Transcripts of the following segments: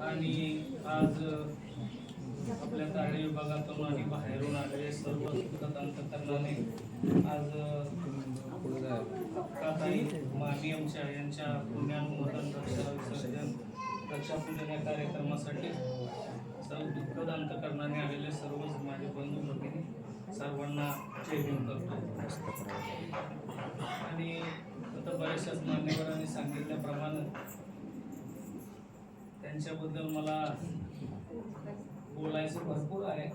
आणि आज आपल्या तारडे विभागातून आणि बाहेरून आलेले सर्व अंतकरणाने आज काताई मामी आमच्या यांच्या पुण्यानुमोदन रक्षा विसर्जन रक्षापूजन या कार्यक्रमासाठी सर्व दुःखद अंतकरणाने आलेले सर्वच माझे बंधू भगिनी सर्वांना जय भीम करतो. आणि आता बऱ्याचशाच मान्यवरांनी सांगितल्याप्रमाणे त्यांच्याबद्दल मला बोलायचं भरपूर आहे.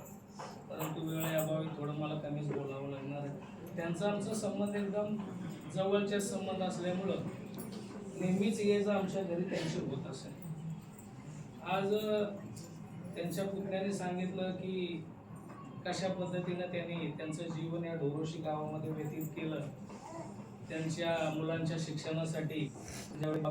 परंतु वेळेअभावी थोडं मला कमीच बोलावं लागणार आहे. त्यांचा आमचा संबंध एकदम जवळचे संबंध असल्यामुळं नेहमीच ये जा आमच्या घरी त्यांची होत असेल. आज त्यांच्या पुतण्याने सांगितलं की कशा पद्धतीनं त्यांनी त्यांचं जीवन या ढोरोशी गावामध्ये व्यतीत केलं. त्यांच्या मुलांच्या शिक्षणासाठी ज्यावेळी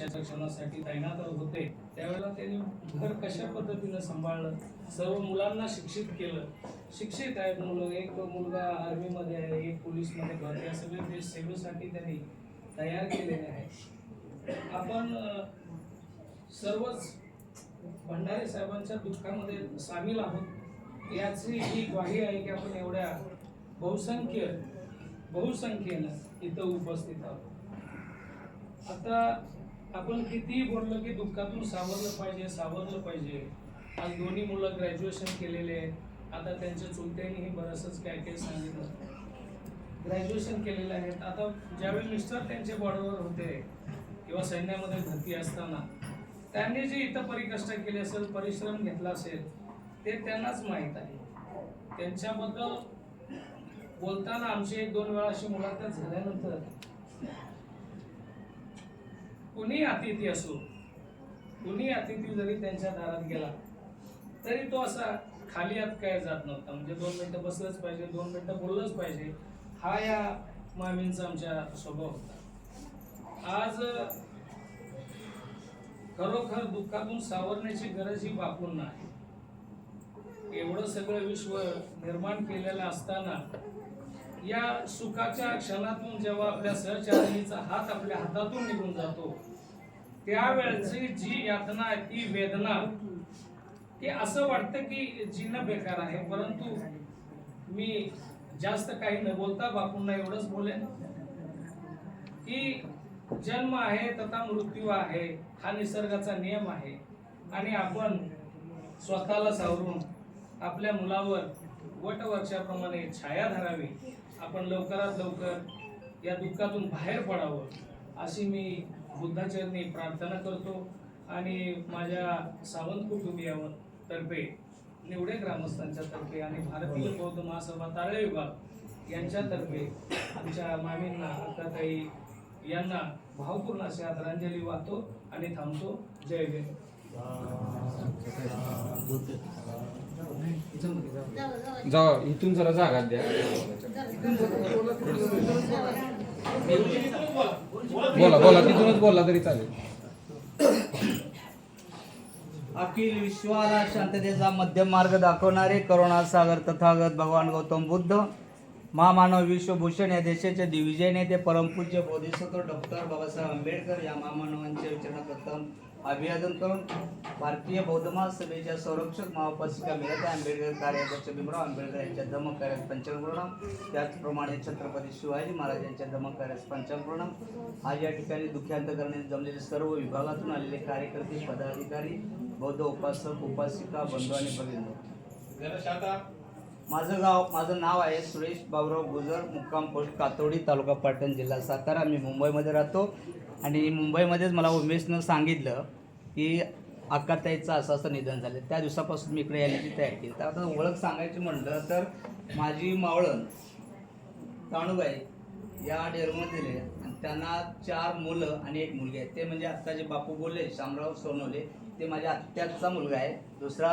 सीमेवरती तैनात होते. त्यावेळेला त्यांनी घर कशा पद्धतीनं सांभाळलं? सर्व मुलांना शिक्षित केलं. शिक्षित आहेत मुलं. एक मुलगा आर्मीमध्ये आहे एक पोलीसमध्ये घर या सगळे ते सेवेसाठी त्यांनी तयार केलेले आहे. आपण सर्वच भंडारे साहेबांच्या दुःखामध्ये सामील आहोत. याची ही ग्वाही आहे की आपण एवढ्या बहुसंख्य बहुसंख्येनं इथं उपस्थित आहोत. आता आपण कितीही बोललं की दुःखातून सावरलं पाहिजे सावरलं पाहिजे. आज दोन्ही मुलं ग्रॅज्युएशन केलेले आहेत. आता त्यांच्या चुलत्यांनीही बरंचसं काय काय सांगितलं. ग्रॅज्युएशन केलेले आहेत. आता ज्यावेळी मिस्टर त्यांचे बॉर्डरवर होते किंवा सैन्यामध्ये भरती असताना त्यांनी जे इथं परिकष्ट केले असेल परिश्रम घेतला असेल ते त्यांनाच माहीत आहे. त्यांच्याबद्दल बोलताना आमची एक दोन वेळा अशी मुलाखत झाल्यानंतर कुणी अतिथी असो कुणी अतिथी जरी त्यांच्या दारात गेला तरी तो असा खाली आत काय जात नव्हता. म्हणजे दोन मिनटं बसलंच पाहिजे दोन मिनटं बोललंच पाहिजे. हा या मामींचा आमच्या स्वभाव होता. आज खरोखर दुःखातून सावरण्याची गरज ही बापूंना आहे. एवढं सगळं विश्व निर्माण केलेलं असताना या सुखाच्या क्षणातून जेव्हा आपल्या सहचारिणीचा हात आपल्या हातातून निघून जातो त्यावेळची जी यातना आहे ती वेदना की असं वाटतं की जीणं बेकार आहे. परंतु मी जास्त काही न बोलता बापूंना एवढंच बोलेन की जन्म आहे तथा मृत्यू आहे हा निसर्गाचा नियम आहे. आणि आपण स्वतःला सावरून आपल्या मुलावर वटवर्षाप्रमाणे छाया धरावी. आपण लवकरात लवकर या दुःखातून बाहेर पडावं अशी मी बुद्धाचरणी प्रार्थना करतो. आणि माझ्या सावंत कुटुंबियावर तर्फे निवडे ग्रामस्थांच्या तर्फे आणि भारतीय बौद्ध महासभा तारळे विभाग यांच्यातर्फे आमच्या मामींना अक्काताई यांना भावपूर्ण अशी आदरांजली वाहतो आणि थांबतो. जय भीम. जा इथून जरा जागा द्या. बोला बोला तिथूनच बोलला तरी चालेल. अखिल विश्वाला शांततेचा मध्यम मार्ग दाखवणारे करुणा सागर तथागत भगवान गौतम बुद्ध महामानव विश्वभूषण या देशाचे दिविजय नेते परमपूज्य बोधिसत्व डॉक्टर बाबासाहेब आंबेडकर या महामानवांच्या विचारणाप्रथम अभिवादन करून भारतीय बौद्ध महासभेच्या संरक्षक महाउपासिका मिळत आंबेडकर कार्याध्यक्ष भीमराव आंबेडकर यांच्या धम्म कार्यास पंचांग प्रणाम त्याचप्रमाणे छत्रपती शिवाजी महाराज यांच्या धम्म कार्यास पंचांग प्रणाम आज या ठिकाणी दुःख्यांत करण्यात जमलेले सर्व विभागातून आलेले कार्यकर्ते पदाधिकारी बौद्ध उपासक उपासिका बंधू आणि भगिनी. माझं गाव माझं नाव आहे सुरेश बाबुराव गुजर मुक्काम पोस्ट कातोडी तालुका पाटण जिल्हा सातारा. मी मुंबईमध्ये राहतो. आणि मुंबईमध्येच मला उमेशनं सांगितलं की अक्काताईचं असं असं निधन झालं. त्या दिवसापासून मी इकडे यायची तयारी केली. तर आता ओळख सांगायची म्हणलं तर माझी मावळण ताणूबाई या डेअरमध्ये दिले आणि त्यांना चार मुलं आणि एक मुलगी आहे. ते म्हणजे आत्ता जे बापू बोलले शामराव सोनवले ते माझ्या आत्याचा मुलगा आहे. दुसरा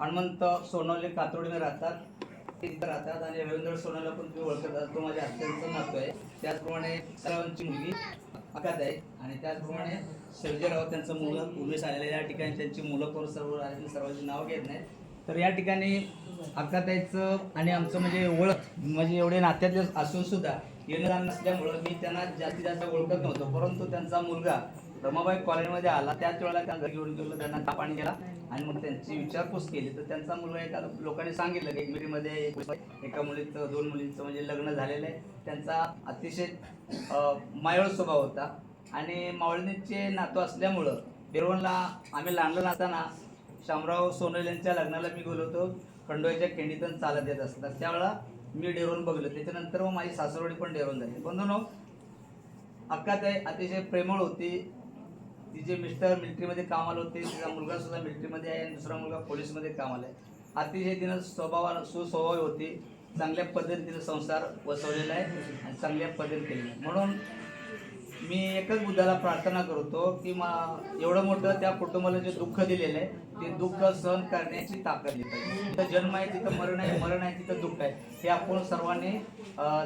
हनुमंत सोनवले कातोडीने राहतात. राहतात आणि रवींद्र सोनाला पण तुम्ही ओळखत तो माझ्या अत्यंत नातू आहे. त्याचप्रमाणे सर्वांची मुलगी अकात आहे. आणि त्याचप्रमाणे सर्जेराव त्यांचं मुलं उमेश आलेलं आहे. या ठिकाणी त्यांची मुलं कोण सर्व राहिले सर्वांची नाव घेत नाही. तर या ठिकाणी अकाताईचं आणि आमचं म्हणजे ओळख म्हणजे एवढे नात्यातले असून सुद्धा येणार नसल्यामुळं मी त्यांना जास्तीत जास्त ओळखत नव्हतो. परंतु त्यांचा मुलगा रमाबाई कॉलेजमध्ये आला. त्याच वेळेला त्यांना घरी घेऊन गेलो. त्यांना चहा केला. आणि मग त्यांची विचारपूस केली. तर त्यांचा मुलगा एका लोकांनी सांगितलं की एक एका मुलीचं दोन मुलींचं म्हणजे लग्न झालेलं आहे. त्यांचा अतिशय मायळ स्वभाव होता. आणि मावळणीचे नातू असल्यामुळं बेरवणला आम्ही लहान लहान असताना शामराव सोनल यांच्या लग्नाला मी गेलो होतो. खंडोळ्याच्या खिंडीतून चालत येत असतात त्यावेळा मी डेरवून बघलो त्याच्यानंतर मग माझी सासरवडी पण डेरवून झाली. बंधू अक्का ते अतिशय प्रेमळ होती. तिचे मिस्टर मिलिटरीमध्ये कामाला होते तिचा मुलगा सुद्धा मिलिटरीमध्ये आहे आणि दुसरा मुलगा पोलीसमध्ये कामाला आहे अतिशय तिनं स्वभावाला सुस्वभावी होती. चांगल्या पद्धतीने संसार वसवलेला आहे आणि चांगल्या पद्धतीने केलेला आहे. म्हणून मी एकच बुद्धाला प्रार्थना करतो की मा एवढं मोठं त्या कुटुंबाला जे दुःख दिलेलं आहे ते दुःख सहन करण्याची ताकद येत आहे जन्म आहे तिथं मरण आहे मरण आहे तिथं दुःख आहे. हे आपण सर्वांनी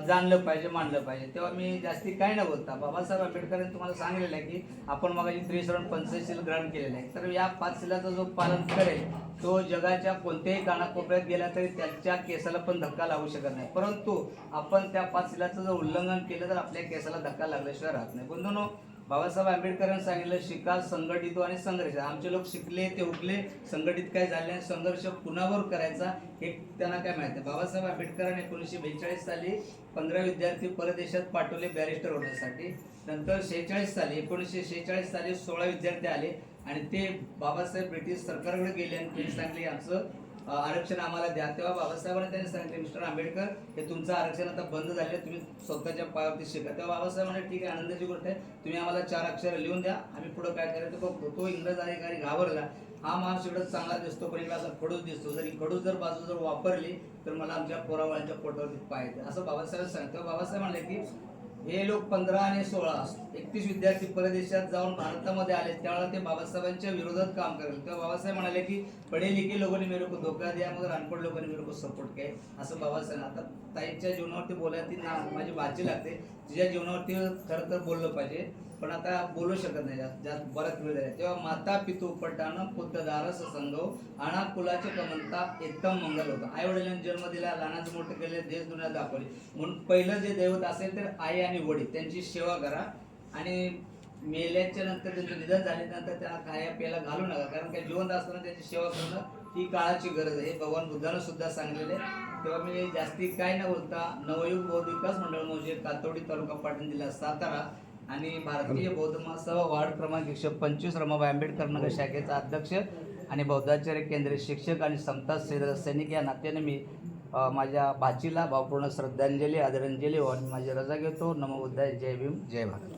जाणलं पाहिजे मानलं पाहिजे. तेव्हा मी जास्ती काय न बोलता बाबासाहेब आंबेडकरांनी तुम्हाला सांगितलेलं आहे की आपण मग त्रिसरण पंचशील ग्रहण केलेलं आहे. तर या पाच शिलाचं जो पालन करेल तो जगाच्या कोणत्याही कानाकोपऱ्यात गेला तरी त्याच्या केसाला पण धक्का लागू शकत नाही. परंतु आपण त्या पाच शिलाचं जर उल्लंघन केलं तर आपल्या केसाला धक्का लागल्याशिवाय राहत नाही. बंधूनो बाबासाहेब आंबेडकरांनी सांगितलं शिका संघटित हो आणि संघर्ष. आमचे लोक शिकले ते उठले संघटित काय झाले संघर्ष कुणावर करायचा हे त्यांना काय माहिती बाबासाहेब आंबेडकरांनी एकोणीसशे बेचाळीस साली पंधरा विद्यार्थी परदेशात पाठवले बॅरिस्टर होण्यासाठी. नंतर शेहेचाळीस साली एकोणीसशे शेहेचाळीस साली सोळा विद्यार्थी आले आणि ते बाबासाहेब ब्रिटिश सरकारकडे गेले आणि त्यांनी सांगले आमचं आरक्षण आम्हाला द्या. तेव्हा बाबासाहेबांनी त्यांनी सांगितले मिस्टर आंबेडकर हे तुमचं आरक्षण आता बंद झाले तुम्ही स्वतःच्या पायावरती शिका. तेव्हा बाबासाहेबांनी ठीक आहे आनंदाची गोष्ट आहे. तुम्ही आम्हाला चार अक्षर लिहून द्या. आम्ही पुढं काय करायचं बघतो. तो इंग्रज अधिकारी घाबरला. हा माणूस इकडं चांगला दिसतो पण इकडे असा खडूस दिसतो. जर ही खडूस जर बाजू जर वापरली तर मला आमच्या पोरावळ्यांच्या पोटावरती पाय असं बाबासाहेब सांगतो बाबासाहेब म्हणले की हे लोक पंधरा आणि सोळा एकतीस विद्यार्थी परदेशात जाऊन भारतामध्ये आले त्यावेळेला ते बाबासाहेबांच्या विरोधात काम करेल तेव्हा बाबासाहेब म्हणाले की पढे लिखे लोकांनी मेरे को धोका द्या मग अनपढ लोकांनी मेरे को सपोर्ट केले असं बाबासाहेब आता ताईच्या जीवनावरती बोलायला ती ना माझी भाजी लागते. तिच्या जीवनावरती खरं तर बोललं पाहिजे. पण आता बोलू शकत नाही जास्त जास्त बराच वेळ झाला. तेव्हा माता पितू पटान पुत्रदारस संगव आणा कुलाचे कमलता एकदम मंगल होतं. आई वडिलांनी जन्म दिला लहानाचं मोठं केले देश दुनिया दाखवली. म्हणून पहिलं जे दैवत असेल तर आई आणि वडील त्यांची सेवा करा. आणि मेल्याच्या नंतर त्यांचं निधन झाल्यानंतर त्यांना खाया प्यायला घालू नका. कारण काय जिवंत असताना त्यांची सेवा करणं ही काळाची गरज आहे. हे भगवान बुद्धानं सुद्धा सांगलेले तेव्हा मी जास्ती काय न बोलता नवयुग बौद्ध विकास मंडळ म्हणजे कातोडी तालुका पाटण जिल्हा सातारा आणि भारतीय बौद्ध महासभा वार्ड क्रमांक एकशे पंचवीस रमाबाई आंबेडकर नगर शाखेचा अध्यक्ष आणि बौद्धाचार्य केंद्रीय शिक्षक आणि समता सेना सैनिक या नात्याने मी माझ्या भाचीला भावपूर्ण श्रद्धांजली आदरांजली वाहून माझी रजा घेतो. नमो बुद्धाय. जय भीम. जय भारत.